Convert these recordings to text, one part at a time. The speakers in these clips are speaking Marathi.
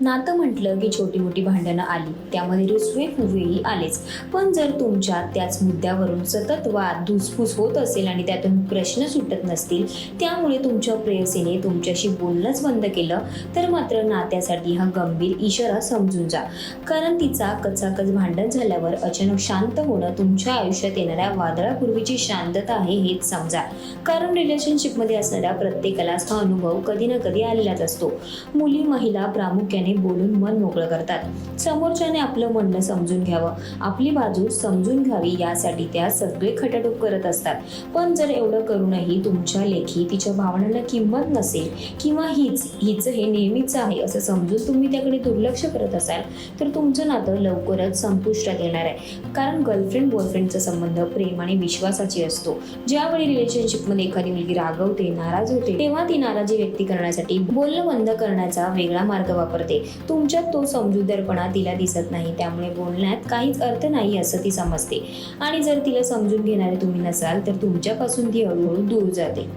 नातं म्हटलं की छोटी मोठी भांडणं आली त्यामध्ये रुसवे फुगवेही आलेच. पण जर तुमच्या त्याच मुद्द्यावरून सतत वाद धुसफूस होत असेल आणि त्यातून प्रश्न सुटत नसतील त्यामुळे तुमच्या प्रेयसीने तुमच्याशी बोलणंच बंद केलं तर मात्र नात्यासाठी हा गंभीर इशारा समजून जा. कारण तिचा कचाकच भांडण झाल्यावर अचानक शांत होणं तुमच्या आयुष्यात येणाऱ्या वादळापूर्वीची शांतता आहे हेच समजा. कारण रिलेशनशिपमध्ये असणाऱ्या प्रत्येकालाच हा अनुभव कधी ना कधी आलेलाच असतो. मुली महिला प्रामुख्याने बोलून मन मोकळं करतात. समोरच्याने आपलं म्हणणं समजून घ्यावं. आपली बाजू समजून घ्यावी यासाठी त्या सगळे खटाटोप करत असतात. पण जर एवढं करूनही तुमच्या लेखी तिच्या भावनांना किंमत नसेल किंवा हीच हिच हे नेहमीच आहे असं समजून तुम्ही त्याकडे दुर्लक्ष करत असाल तर तुमचं नातं लवकरच संपुष्टात येणार आहे. कारण गर्लफ्रेंड बॉयफ्रेंडचा संबंध प्रेम आणि विश्वासाची असतो. ज्यावेळी रिलेशनशिपमध्ये एखादी मुलगी रागवते नाराज होते तेव्हा ती नाराजी व्यक्ती करण्यासाठी बोलणं बंद करण्याचा वेगळा मार्ग वापरते. तुमच्यात तो समजूतदारपणा तिला दिसत नाही त्यामुळे बोलण्यात काहीच अर्थ नाही असं ती समजते. आणि जर तिला समजून घेणारे तुम्ही नसाल तर तुमच्यापासून ती हळूहळू दूर जाते.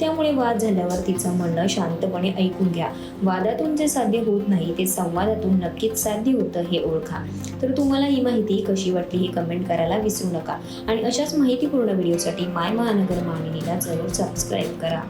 त्यामुळे वाद झाल्यावर तिचं म्हणणं शांतपणे ऐकून घ्या. वादातून जे साध्य होत नाही ते संवादातून नक्कीच साध्य होतं हे ओळखा. तर तुम्हाला ही माहिती कशी वाटली हे कमेंट करायला विसरू नका. आणि अशाच माहितीपूर्ण व्हिडिओसाठी माय महानगर मामिनीला जरूर सबस्क्राईब करा.